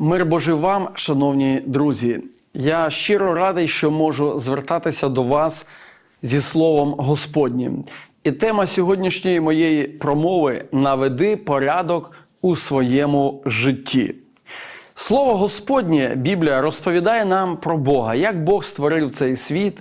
Мир Божий вам, шановні друзі. Я щиро радий, що можу звертатися до вас зі словом Господнім. І тема сьогоднішньої моєї промови наведи порядок у своєму житті. Слово Господнє Біблія розповідає нам про Бога, як Бог створив цей світ,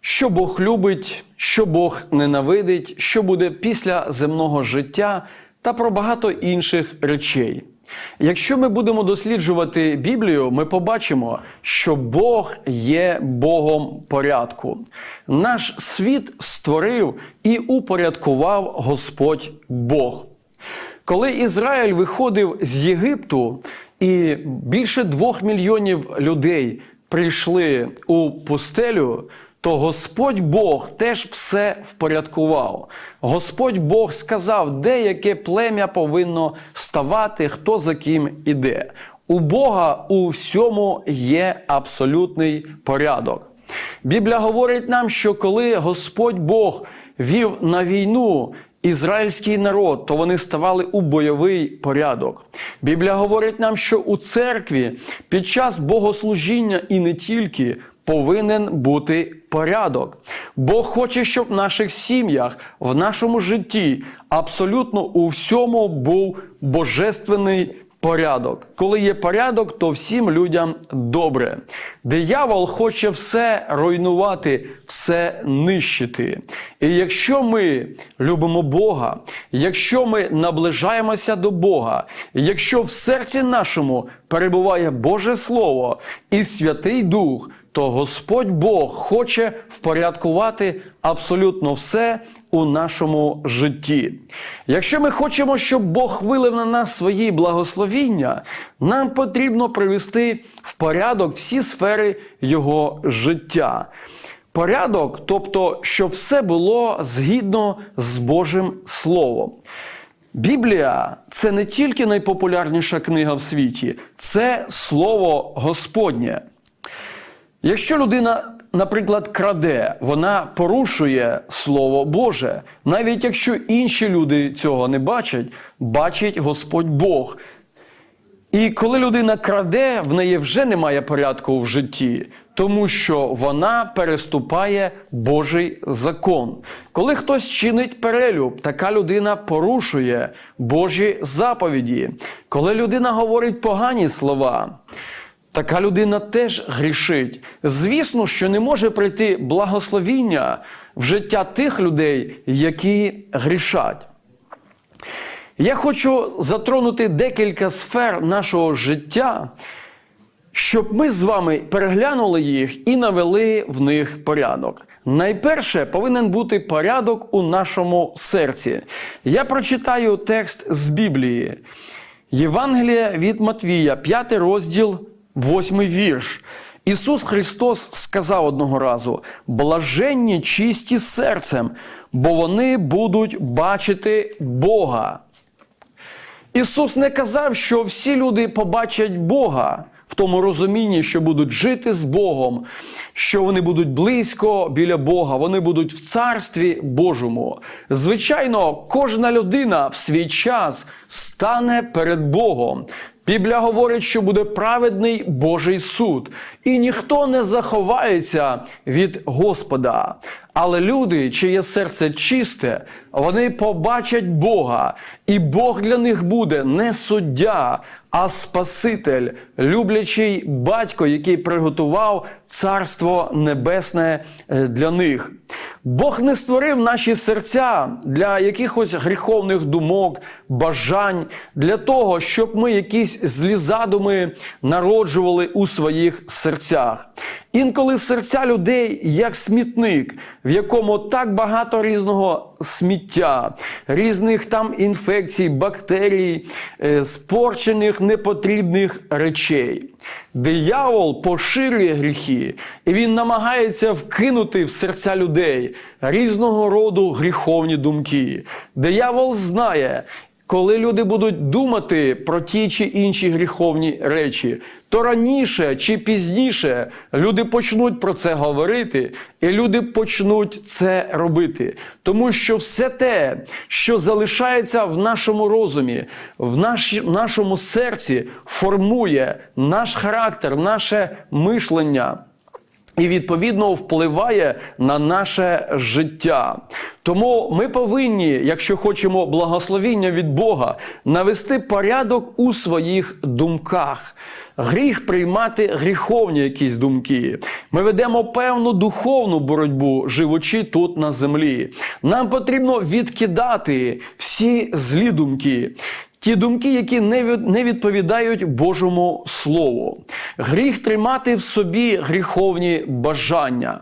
що Бог любить, що Бог ненавидить, що буде після земного життя та про багато інших речей. Якщо ми будемо досліджувати Біблію, ми побачимо, що Бог є Богом порядку. Наш світ створив і упорядкував Господь Бог. Коли Ізраїль виходив з Єгипту, і більше двох мільйонів людей прийшли у пустелю, то Господь Бог теж все впорядкував. Господь Бог сказав, де яке плем'я повинно ставати, хто за ким іде. У Бога у всьому є абсолютний порядок. Біблія говорить нам, що коли Господь Бог вів на війну ізраїльський народ, то вони ставали у бойовий порядок. Біблія говорить нам, що у церкві під час богослужіння і не тільки повинен бути порядок. Бог хоче, щоб в наших сім'ях, в нашому житті абсолютно у всьому був божественний порядок. Коли є порядок, то всім людям добре. Диявол хоче все руйнувати, все нищити. І якщо ми любимо Бога, якщо ми наближаємося до Бога, якщо в серці нашому перебуває Боже Слово і Святий Дух, то Господь Бог хоче впорядкувати абсолютно все у нашому житті. Якщо ми хочемо, щоб Бог вилив на нас свої благословіння, нам потрібно привести в порядок всі сфери Його життя. Порядок, тобто, щоб все було згідно з Божим Словом. Біблія це не тільки найпопулярніша книга в світі, це Слово Господнє. Якщо людина, наприклад, краде, вона порушує Слово Боже, навіть якщо інші люди цього не бачать, бачить Господь Бог. І коли людина краде, в неї вже немає порядку в житті, тому що вона переступає Божий закон. Коли хтось чинить перелюб, така людина порушує Божі заповіді. Коли людина говорить погані слова, Така людина теж грішить. Звісно, що не може прийти благословіння в життя тих людей, які грішать. Я хочу затронути декілька сфер нашого життя, щоб ми з вами переглянули їх і навели в них порядок. Найперше повинен бути порядок у нашому серці. Я прочитаю текст з Біблії. Євангелія від Матвія, 5 розділ. Восьмий вірш. Ісус Христос сказав одного разу: блаженні чисті серцем, бо вони будуть бачити Бога. Ісус не казав, що всі люди побачать Бога в тому розумінні, що будуть жити з Богом, що вони будуть близько біля Бога, вони будуть в царстві Божому. Звичайно, кожна людина в свій час стане перед Богом. Біблія говорить, що буде праведний Божий суд, і ніхто не заховається від Господа. Але люди, чиє серце чисте, вони побачать Бога, і Бог для них буде не суддя, а Спаситель, люблячий батько, який приготував Царство Небесне для них. Бог не створив наші серця для якихось гріховних думок, бажань, для того, щоб ми якісь злі задуми народжували у своїх серцях. Інколи серця людей як смітник, в якому так багато різного сміття, різних там інфекцій, бактерій, спорчених непотрібних речей. Диявол поширює гріхи, і він намагається вкинути в серця людей різного роду гріховні думки. Диявол знає, коли люди будуть думати про ті чи інші гріховні речі, то раніше чи пізніше люди почнуть про це говорити, і люди почнуть це робити. Тому що все те, що залишається в нашому розумі, в наш, нашому серці, формує наш характер, наше мишлення. І відповідно впливає на наше життя. Тому ми повинні, якщо хочемо благословіння від Бога, навести порядок у своїх думках. Гріх приймати гріховні якісь думки. Ми ведемо певну духовну боротьбу, живучи тут на землі. Нам потрібно відкидати всі злі думки. Ті думки, які не відповідають Божому Слову. Гріх тримати в собі гріховні бажання.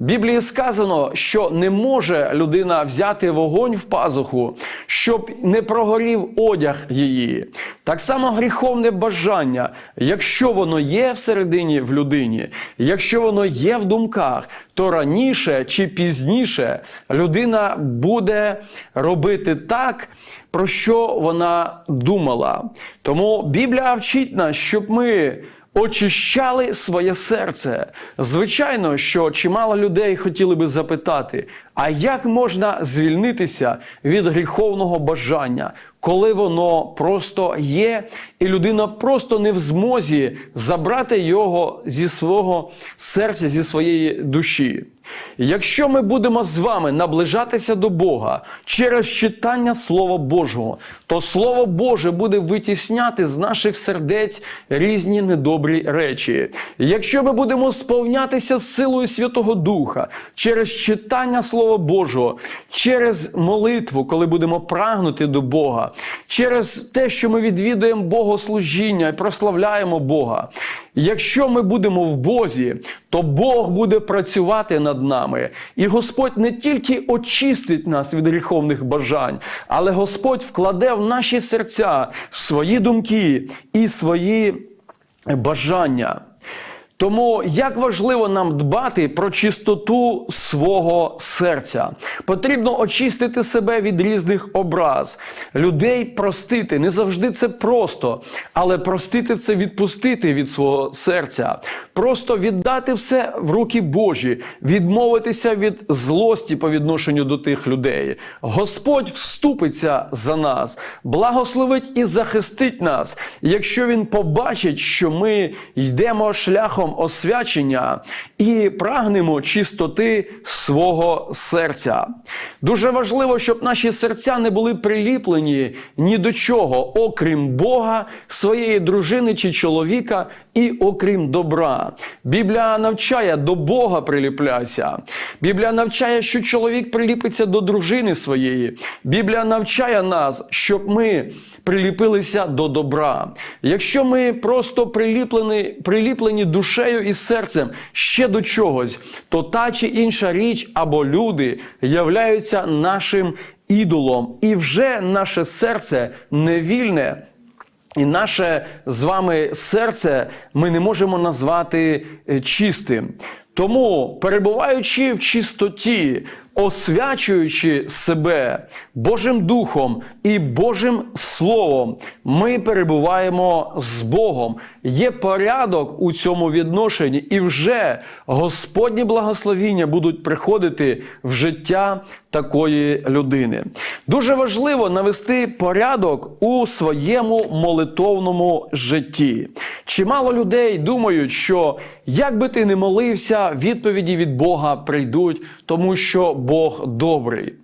Біблії сказано, що не може людина взяти вогонь в пазуху, щоб не прогорів одяг її. Так само гріховне бажання, якщо воно є всередині в людині, якщо воно є в думках, то раніше чи пізніше людина буде робити так, про що вона думала. Тому Біблія вчить нас, щоб ми очищали своє серце. Звичайно, що чимало людей хотіли би запитати, а як можна звільнитися від гріховного бажання, коли воно просто є, і людина просто не в змозі забрати його зі свого серця, зі своєї душі? Якщо ми будемо з вами наближатися до Бога через читання Слова Божого, то Слово Боже буде витісняти з наших сердець різні недобрі речі. Якщо ми будемо сповнятися силою Святого Духа через читання Слова Божого, через молитву, коли будемо прагнути до Бога, через те, що ми відвідуємо Богослужіння і прославляємо Бога. Якщо ми будемо в Бозі, то Бог буде працювати над нами. І Господь не тільки очистить нас від гріховних бажань, але Господь вкладе в наші серця свої думки і свої бажання. Тому як важливо нам дбати про чистоту свого серця, потрібно очистити себе від різних образ, людей простити. Не завжди це просто, але простити це відпустити від свого серця, просто віддати все в руки Божі, відмовитися від злості по відношенню до тих людей. Господь вступиться за нас, благословить і захистить нас, якщо Він побачить, що ми йдемо шляхом освячення і прагнемо чистоти свого серця. Дуже важливо, щоб наші серця не були приліплені ні до чого, окрім Бога, своєї дружини чи чоловіка, і окрім добра. Біблія навчає до Бога приліпляйся. Біблія навчає, що чоловік приліпиться до дружини своєї. Біблія навчає нас, щоб ми приліпилися до добра. Якщо ми просто приліплені, приліплені душею і серцем ще до чогось, то та чи інша річ або люди являються нашим ідолом, і вже наше серце невільне. І наше з вами серце ми не можемо назвати е, чистим. Тому, перебуваючи в чистоті, освячуючи себе Божим Духом і Божим Словом, ми перебуваємо з Богом. Є порядок у цьому відношенні, і вже Господні благословіння будуть приходити в життя такої людини. Дуже важливо навести порядок у своєму молитовному житті. Чимало людей думають, що як би ти не молився, відповіді від Бога прийдуть, тому що Бог добрий.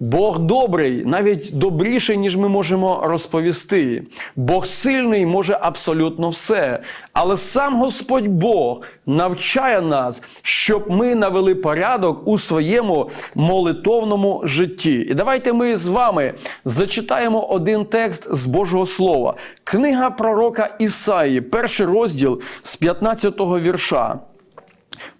Бог добрий, навіть добріший, ніж ми можемо розповісти. Бог сильний може абсолютно все. Але сам Господь Бог навчає нас, щоб ми навели порядок у своєму молитовному житті. І давайте ми з вами зачитаємо один текст з Божого Слова. Книга пророка Ісаї, перший розділ з 15 го вірша.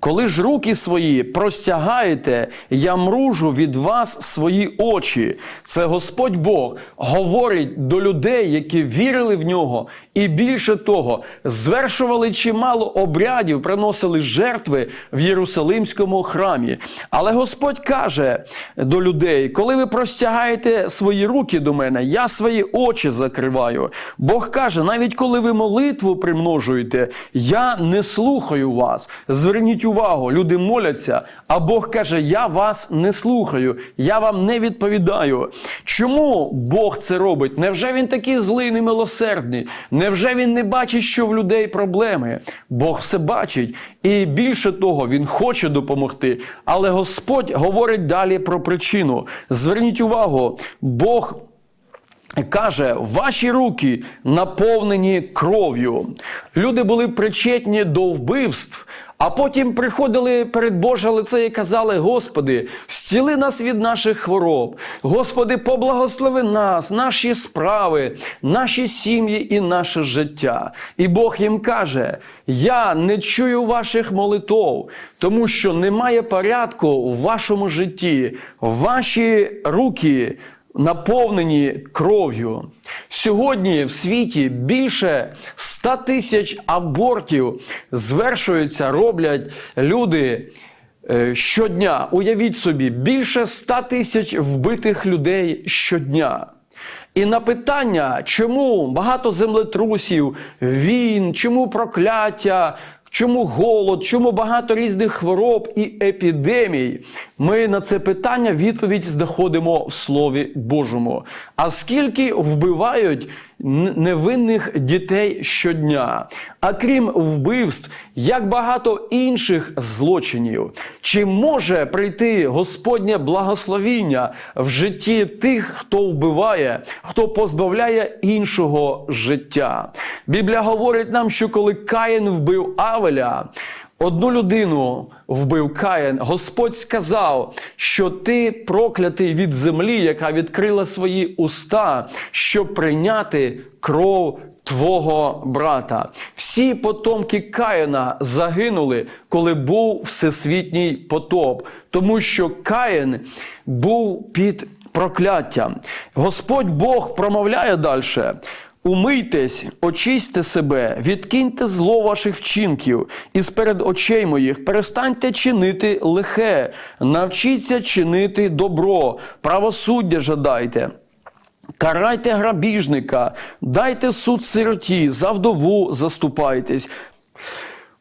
Коли ж руки свої простягаєте, я мружу від вас свої очі. Це Господь Бог говорить до людей, які вірили в нього, і більше того, звершували чимало обрядів, приносили жертви в Єрусалимському храмі. Але Господь каже до людей: коли ви простягаєте свої руки до мене, я свої очі закриваю. Бог каже, навіть коли ви молитву примножуєте, я не слухаю вас. Зверніть увагу, люди моляться, а Бог каже: Я вас не слухаю, я вам не відповідаю. Чому Бог це робить? Невже він такий злий, немилосердний? Невже він не бачить, що в людей проблеми? Бог все бачить. І більше того, він хоче допомогти. Але Господь говорить далі про причину. Зверніть увагу, Бог. Каже, ваші руки наповнені кров'ю. Люди були причетні до вбивств, а потім приходили перед Боже лице і казали: Господи, зціли нас від наших хвороб. Господи, поблагослови нас, наші справи, наші сім'ї і наше життя. І Бог їм каже: Я не чую ваших молитов, тому що немає порядку в вашому житті. Ваші руки наповнені кров'ю. Сьогодні в світі більше 100 тисяч абортів звершуються, роблять люди е, щодня. Уявіть собі, більше 100 тисяч вбитих людей щодня. І на питання, чому багато землетрусів, війн, чому прокляття, чому голод, чому багато різних хвороб і епідемій, ми на це питання відповідь знаходимо в Слові Божому. А скільки вбивають невинних дітей щодня? А крім вбивств, як багато інших злочинів, чи може прийти Господнє благословіння в житті тих, хто вбиває, хто позбавляє іншого життя? Біблія говорить нам, що коли Каїн вбив Авеля, Одну людину вбив Каїн. Господь сказав, що ти проклятий від землі, яка відкрила свої уста, щоб прийняти кров твого брата. Всі потомки Каїна загинули, коли був всесвітній потоп, тому що Каїн був під прокляттям. Господь Бог промовляє далі. Умийтесь, очисьте себе, відкиньте зло ваших вчинків, і сперед очей моїх перестаньте чинити лихе, навчіться чинити добро, правосуддя жадайте. Карайте грабіжника, дайте суд сироті, за вдову заступайтесь.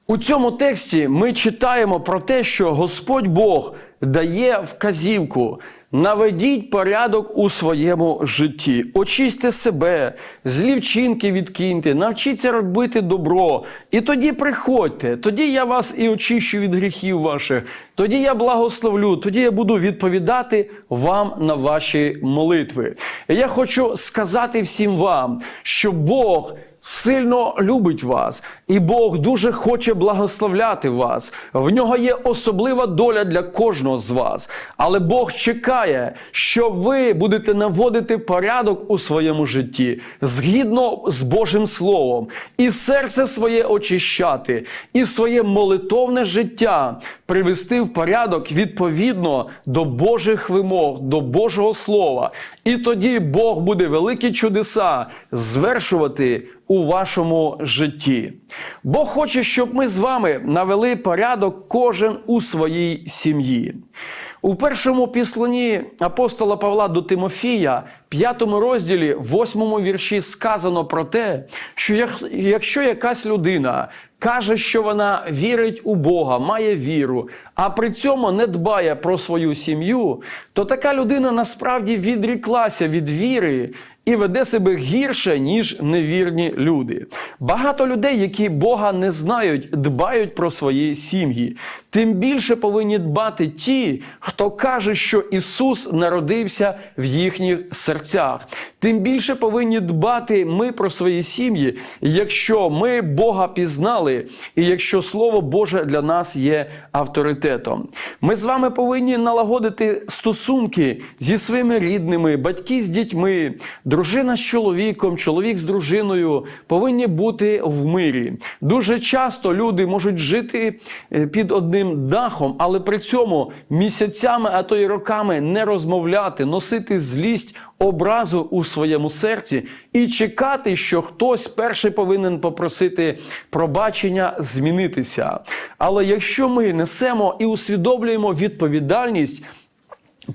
У цьому тексті ми читаємо про те, що Господь Бог дає вказівку. Наведіть порядок у своєму житті, очисьте себе, злі вчинки відкиньте, навчіться робити добро. І тоді приходьте, тоді я вас і очищу від гріхів ваших, тоді я благословлю, тоді я буду відповідати вам на ваші молитви. Я хочу сказати всім вам, що Бог сильно любить вас, і Бог дуже хоче благословляти вас. В нього є особлива доля для кожного з вас. Але Бог чекає, що ви будете наводити порядок у своєму житті згідно з Божим Словом, і серце своє очищати, і своє молитовне життя привести в порядок відповідно до Божих вимог, до Божого Слова. І тоді Бог буде великі чудеса звершувати у вашому житті. Бог хоче, щоб ми з вами навели порядок кожен у своїй сім'ї. У першому післанні апостола Павла до Тимофія, п'ятому розділі, восьмому вірші сказано про те, що якщо якась людина каже, що вона вірить у Бога, має віру, а при цьому не дбає про свою сім'ю, то така людина насправді відріклася від віри і веде себе гірше, ніж невірні люди. Багато людей, які Бога не знають, дбають про свої сім'ї. Тим більше повинні дбати ті, хто каже, що Ісус народився в їхніх серцях. Тим більше повинні дбати ми про свої сім'ї, якщо ми Бога пізнали, і якщо Слово Боже для нас є авторитетом. Ми з вами повинні налагодити стосунки зі своїми рідними, батьки з дітьми, дружина з чоловіком, чоловік з дружиною повинні бути в мирі. Дуже часто люди можуть жити е, під одним дахом, але при цьому місяцями, а то й роками не розмовляти, носити злість, образу у своєму серці і чекати, що хтось перший повинен попросити пробачення змінитися. Але якщо ми несемо і усвідомлюємо відповідальність.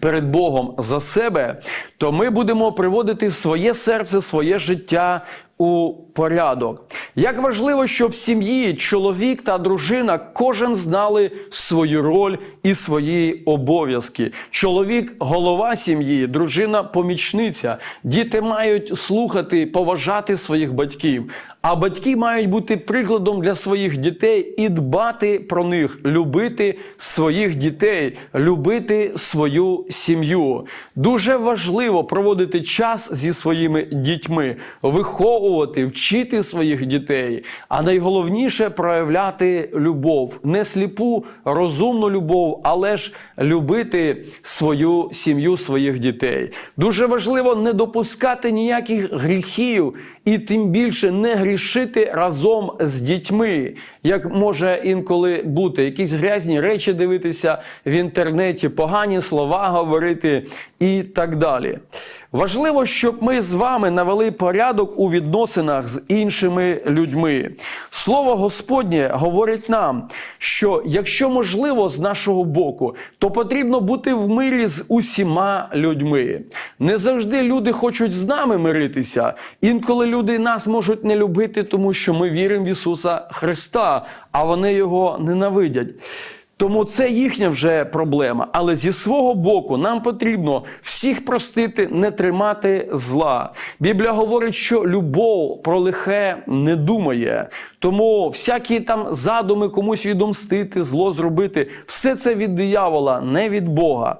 Перед Богом за себе, то ми будемо приводити своє серце, своє життя у порядок. Як важливо, щоб в сім'ї чоловік та дружина кожен знали свою роль і свої обов'язки. Чоловік голова сім'ї, дружина помічниця. Діти мають слухати, поважати своїх батьків. А батьки мають бути прикладом для своїх дітей і дбати про них, любити своїх дітей, любити свою сім'ю. Дуже важливо проводити час зі своїми дітьми, виховувати, вчити своїх дітей. А найголовніше проявляти любов, не сліпу, розумну любов, але ж любити свою сім'ю, своїх дітей. Дуже важливо не допускати ніяких гріхів і тим більше не грішити разом з дітьми, як може інколи бути, якісь грязні речі дивитися в інтернеті, погані слова говорити і так далі. Важливо, щоб ми з вами навели порядок у відносинах з іншими людьми. Слово Господнє говорить нам, що якщо можливо з нашого боку, то потрібно бути в мирі з усіма людьми. Не завжди люди хочуть з нами миритися. Інколи люди нас можуть не любити, тому що ми віримо в Ісуса Христа, а вони його ненавидять. Тому це їхня вже проблема. Але зі свого боку нам потрібно всіх простити, не тримати зла. Біблія говорить, що любов про лихе не думає. Тому всякі там задуми комусь відомстити, зло зробити, все це від диявола, не від Бога.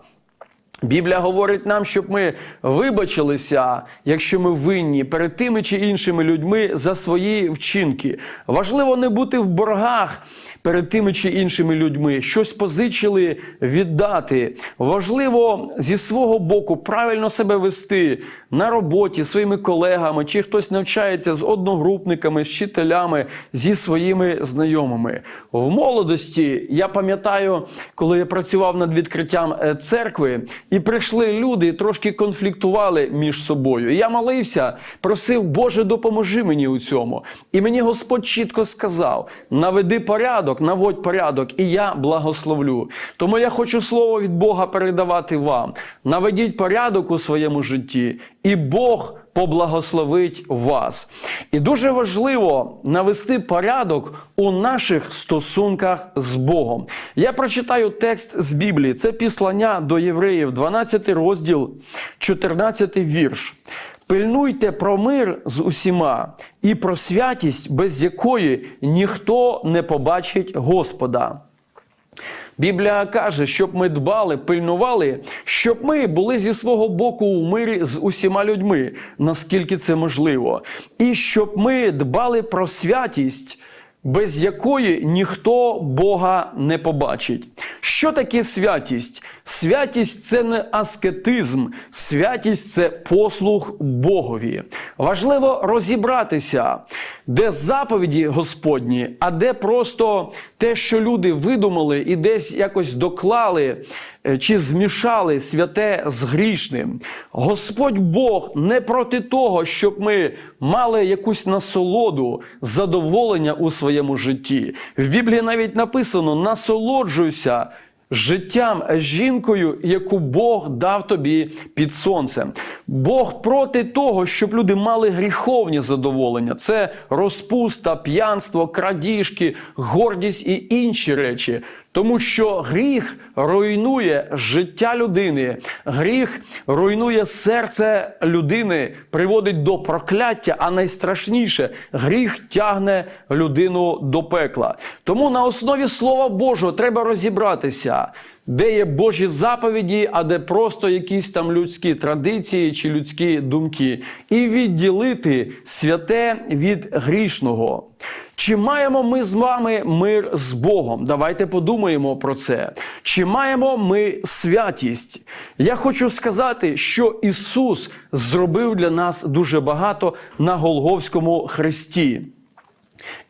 Біблія говорить нам, щоб ми вибачилися, якщо ми винні перед тими чи іншими людьми за свої вчинки. Важливо не бути в боргах перед тими чи іншими людьми, щось позичили віддати. Важливо зі свого боку правильно себе вести на роботі своїми колегами, чи хтось навчається з одногрупниками, з вчителями, зі своїми знайомими. В молодості я пам'ятаю, коли я працював над відкриттям е, церкви. І прийшли люди, трошки конфліктували між собою. І я молився, просив, Боже, допоможи мені у цьому. І мені Господь чітко сказав: наведи порядок, наводь порядок, і я благословлю. Тому я хочу слово від Бога передавати вам. Наведіть порядок у своєму житті, і Бог поблагословить вас. І дуже важливо навести порядок у наших стосунках з Богом. Я прочитаю текст з Біблії. Це післання до євреїв, 12 розділ, 14 вірш. Пильнуйте про мир з усіма і про святість, без якої ніхто не побачить Господа. Біблія каже, щоб ми дбали, пильнували, щоб ми були зі свого боку у мирі з усіма людьми, наскільки це можливо, і щоб ми дбали про святість. Без якої ніхто Бога не побачить. Що таке святість? Святість це не аскетизм, святість це послуг Богові. Важливо розібратися, де заповіді Господні, а де просто те, що люди видумали і десь якось доклали чи змішали святе з грішним. Господь Бог не проти того, щоб ми мали якусь насолоду, задоволення у своєму житті. В Біблії навіть написано: насолоджуйся життям жінкою, яку Бог дав тобі під сонцем. Бог проти того, щоб люди мали гріховні задоволення. Це розпуста, п'янство, крадіжки, гордість і інші речі. Тому що гріх руйнує життя людини, гріх руйнує серце людини, приводить до прокляття, а найстрашніше гріх тягне людину до пекла. Тому на основі Слова Божого треба розібратися, де є Божі заповіді, а де просто якісь там людські традиції чи людські думки, і відділити святе від грішного. Чи маємо ми з вами мир з Богом? Давайте подумаємо про це. Чи маємо ми святість? Я хочу сказати, що Ісус зробив для нас дуже багато на Голговському хресті.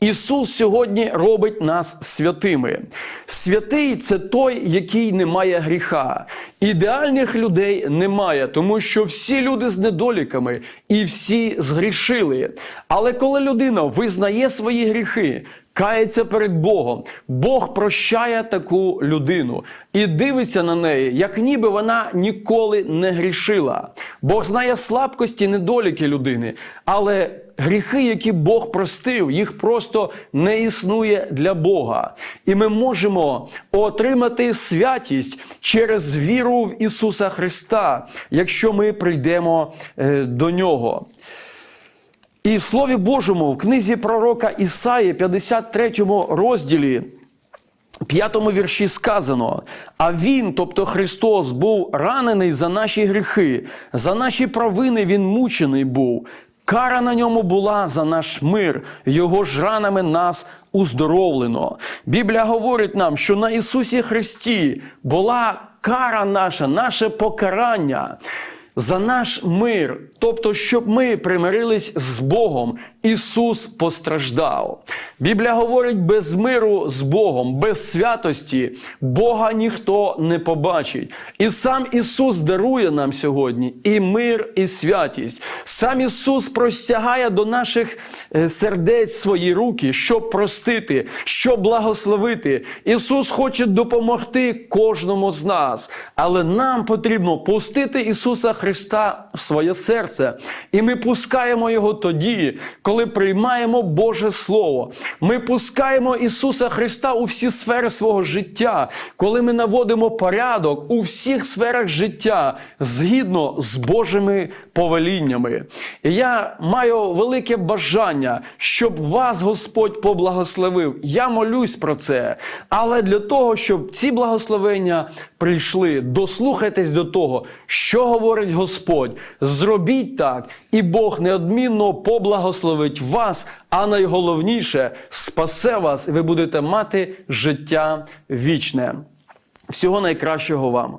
Ісус сьогодні робить нас святими. Святий це той, який не має гріха. Ідеальних людей немає, тому що всі люди з недоліками і всі згрішили. Але коли людина визнає свої гріхи, кається перед Богом, Бог прощає таку людину і дивиться на неї, як ніби вона ніколи не грішила. Бог знає слабкості, недоліки людини, але гріхи, які Бог простив, їх просто не існує для Бога. І ми можемо отримати святість через віру в Ісуса Христа, якщо ми прийдемо е, до Нього. І в Слові Божому в книзі пророка Ісаї, 53 розділі, п'ятому вірші сказано: а Він, тобто Христос, був ранений за наші гріхи, за наші провини Він мучений був. Кара на ньому була за наш мир, його ж ранами нас уздоровлено. Біблія говорить нам, що на Ісусі Христі була кара наша, наше покарання. За наш мир, тобто, щоб ми примирились з Богом, Ісус постраждав. Біблія говорить, без миру з Богом, без святості Бога ніхто не побачить. І сам Ісус дарує нам сьогодні і мир, і святість. Сам Ісус простягає до наших е, сердець свої руки, щоб простити, щоб благословити. Ісус хоче допомогти кожному з нас, але нам потрібно пустити Ісуса Христа в своє серце. І ми пускаємо Його тоді, коли приймаємо Боже Слово. Ми пускаємо Ісуса Христа у всі сфери свого життя, коли ми наводимо порядок у всіх сферах життя згідно з Божими повеліннями. І я маю велике бажання, щоб вас Господь поблагословив. Я молюсь про це. Але для того, щоб ці благословення прийшли, дослухайтесь до того, що говорить Господь. Зробіть так, і Бог неодмінно поблагословить вас, а найголовніше спасе вас, і ви будете мати життя вічне. Всього найкращого вам.